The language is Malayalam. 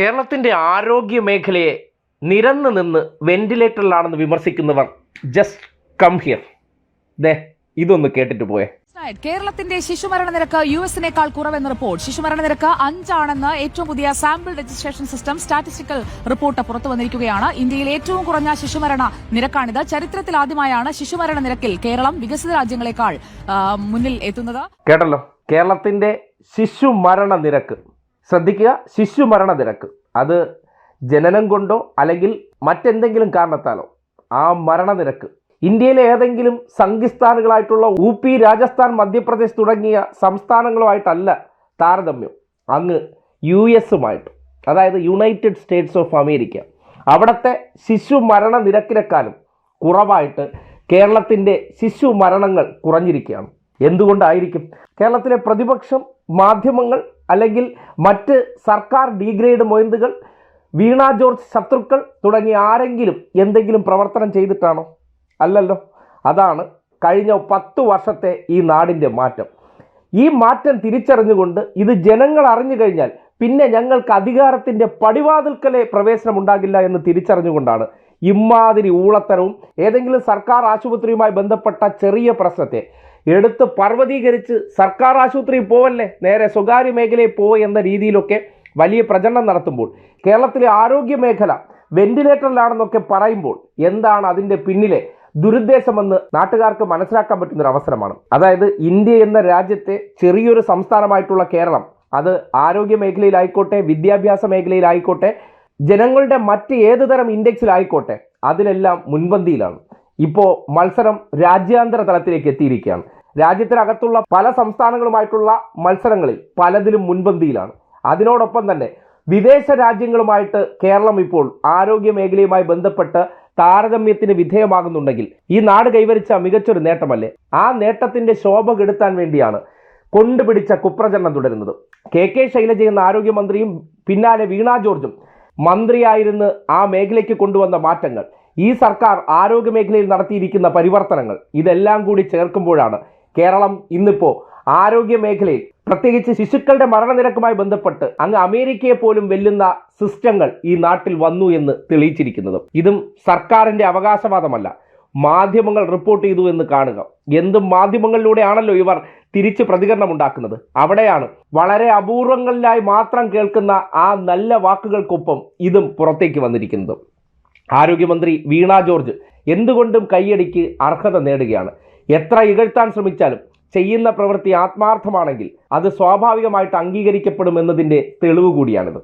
കേരളത്തിന്റെ ആരോഗ്യ മേഖലയെ നിരന്ന് നിന്ന് വെന്റിലേറ്ററിലാണെന്ന് വിമർശിക്കുന്നവർ ജസ്റ്റ് കം ഹിയർ ദേ ഇതൊന്ന് കേട്ടിട്ട് പോയേ. കേരളത്തിന്റെ ശിശുമരണ നിരക്ക് യു എസിനേക്കാൾ കുറവെന്ന റിപ്പോർട്ട്. ശിശുമരണ നിരക്ക് അഞ്ചാണെന്ന് ഏറ്റവും പുതിയ sample registration system statistical report പുറത്തു വന്നിരിക്കുകയാണ്. ഇന്ത്യയിൽ ഏറ്റവും കുറഞ്ഞ ശിശുമരണ നിരക്കാണിത്. ചരിത്രത്തിൽ ആദ്യമായാണ് ശിശുമരണ നിരക്കിൽ കേരളം വികസിത രാജ്യങ്ങളെക്കാൾ മുന്നിൽ എത്തുന്നത്. കേട്ടല്ലോ? കേരളത്തിന്റെ ശിശുമരണ നിരക്ക് ശ്രദ്ധിക്കുക ശിശു മരണ നിരക്ക് അത് ജനനം കൊണ്ടോ അല്ലെങ്കിൽ മറ്റെന്തെങ്കിലും കാരണത്താലോ. ആ മരണനിരക്ക്. ഇന്ത്യയിലെ ഏതെങ്കിലും സംഘിസ്ഥാനുകളായിട്ടുള്ള യു പി രാജസ്ഥാൻ മധ്യപ്രദേശ് തുടങ്ങിയ സംസ്ഥാനങ്ങളുമായിട്ടല്ല താരതമ്യം. അങ്ങ് യു എസുമായിട്ട്. അതായത് യുണൈറ്റഡ് സ്റ്റേറ്റ്സ് ഓഫ് അമേരിക്ക. അവിടുത്തെ ശിശു മരണ നിരക്കിനെക്കാളും കുറവായിട്ട് കേരളത്തിന്റെ ശിശു മരണങ്ങൾ കുറഞ്ഞിരിക്കുകയാണ്. എന്തുകൊണ്ടായിരിക്കും? കേരളത്തിലെ പ്രതിപക്ഷം മാധ്യമങ്ങൾ അല്ലെങ്കിൽ മറ്റ് സർക്കാർ ഡീഗ്രേഡ് മൊയന്തുകൾ വീണ ജോർജ് ശത്രുക്കൾ തുടങ്ങി ആരെങ്കിലും എന്തെങ്കിലും പ്രവർത്തനം ചെയ്തിട്ടാണോ? അല്ലല്ലോ. അതാണ് കഴിഞ്ഞ പത്ത് വർഷത്തെ ഈ നാടിന്റെ മാറ്റം. ഈ മാറ്റം തിരിച്ചറിഞ്ഞുകൊണ്ട് ഇത് ജനങ്ങൾ അറിഞ്ഞു കഴിഞ്ഞാൽ പിന്നെ ഞങ്ങൾക്ക് അധികാരത്തിന്റെ പടിവാതിൽക്കലെ പ്രവേശനം ഉണ്ടാകില്ല എന്ന് തിരിച്ചറിഞ്ഞുകൊണ്ടാണ് ഇമാതിരി ഊളത്തരവും ഏതെങ്കിലും സർക്കാർ ആശുപത്രിയുമായി ബന്ധപ്പെട്ട ചെറിയ പ്രശ്നത്തെ എടുത്ത് പർവതീകരിച്ച് സർക്കാർ ആശുപത്രിയിൽ പോവല്ലേ? നേരെ സ്വകാര്യ മേഖലയിൽ പോ എന്ന രീതിയിലൊക്കെ വലിയ പ്രചരണം നടത്തുമ്പോൾ കേരളത്തിലെ ആരോഗ്യ മേഖല വെന്റിലേറ്ററിലാണെന്നൊക്കെ പറയുമ്പോൾ എന്താണ് അതിന്റെ പിന്നിലെ ദുരുദ്ദേശമെന്ന് നാട്ടുകാർക്ക് മനസ്സിലാക്കാൻ പറ്റുന്ന ഒരു അവസരമാണ് അതായത് ഇന്ത്യ എന്ന രാജ്യത്തെ ചെറിയൊരു സംസ്ഥാനമായിട്ടുള്ള കേരളം അത് ആരോഗ്യ മേഖലയിലായിക്കോട്ടെ വിദ്യാഭ്യാസ മേഖലയിലായിക്കോട്ടെ ജനങ്ങളുടെ മറ്റ് ഏത് തരം ഇൻഡെക്സിലായിക്കോട്ടെ അതിലെല്ലാം മുൻപന്തിയിലാണ്. ഇപ്പോൾ മത്സരം രാജ്യാന്തര തലത്തിലേക്ക് എത്തിയിരിക്കുകയാണ്. രാജ്യത്തിനകത്തുള്ള പല സംസ്ഥാനങ്ങളുമായിട്ടുള്ള മത്സരങ്ങളിൽ പലതിലും മുൻപന്തിയിലാണ്. അതിനോടൊപ്പം തന്നെ വിദേശ രാജ്യങ്ങളുമായിട്ട് കേരളം ഇപ്പോൾ ആരോഗ്യ മേഖലയുമായി ബന്ധപ്പെട്ട് താരതമ്യത്തിന് വിധേയമാകുന്നുണ്ടെങ്കിൽ ഈ നാട് കൈവരിച്ച മികച്ചൊരു നേട്ടമല്ലേ? ആ നേട്ടത്തിന്റെ ശോഭ കെടുത്താൻ വേണ്ടിയാണ് കൊണ്ടുപിടിച്ച കുപ്രചരണം തുടരുന്നത്. കെ കെ ശൈലജ എന്ന ആരോഗ്യമന്ത്രിയും പിന്നാലെ വീണ ജോർജും മന്ത്രിയായിരുന്ന് ആ മേഖലയ്ക്ക് കൊണ്ടുവന്ന മാറ്റങ്ങൾ. ഈ സർക്കാർ ആരോഗ്യ മേഖലയിൽ നടത്തിയിരിക്കുന്ന പരിവർത്തനങ്ങൾ ഇതെല്ലാം കൂടി ചേർക്കുമ്പോഴാണ് കേരളം ഇന്നിപ്പോ ആരോഗ്യ മേഖലയിൽ പ്രത്യേകിച്ച് ശിശുക്കളുടെ മരണനിരക്കുമായി ബന്ധപ്പെട്ട് അങ്ങ് അമേരിക്കയെ പോലും വെല്ലുന്ന സിസ്റ്റങ്ങൾ ഈ നാട്ടിൽ വന്നു എന്ന് തെളിയിച്ചിരിക്കുന്നത്. ഇതും സർക്കാരിന്റെ അവകാശവാദമല്ല. മാധ്യമങ്ങൾ റിപ്പോർട്ട് ചെയ്തു എന്ന് കാണുക. എന്തും മാധ്യമങ്ങളിലൂടെയാണല്ലോ ഇവർ തിരിച്ച് പ്രതികരണം ഉണ്ടാക്കുന്നത്. അവിടെയാണ് വളരെ അപൂർവങ്ങളിലായി മാത്രം കേൾക്കുന്ന ആ നല്ല വാക്കുകൾക്കൊപ്പം ഇതും പുറത്തേക്ക് വന്നിരിക്കുന്നത്. ആരോഗ്യമന്ത്രി വീണ ജോർജ് എന്തുകൊണ്ടും കൈയടിക്ക് അർഹത നേടുകയാണ്. എത്ര ഇകഴ്ത്താൻ ശ്രമിച്ചാലും ചെയ്യുന്ന പ്രവൃത്തി ആത്മാർത്ഥമാണെങ്കിൽ അത് സ്വാഭാവികമായിട്ട് അംഗീകരിക്കപ്പെടും എന്നതിന്റെ തെളിവ് കൂടിയാണിത്.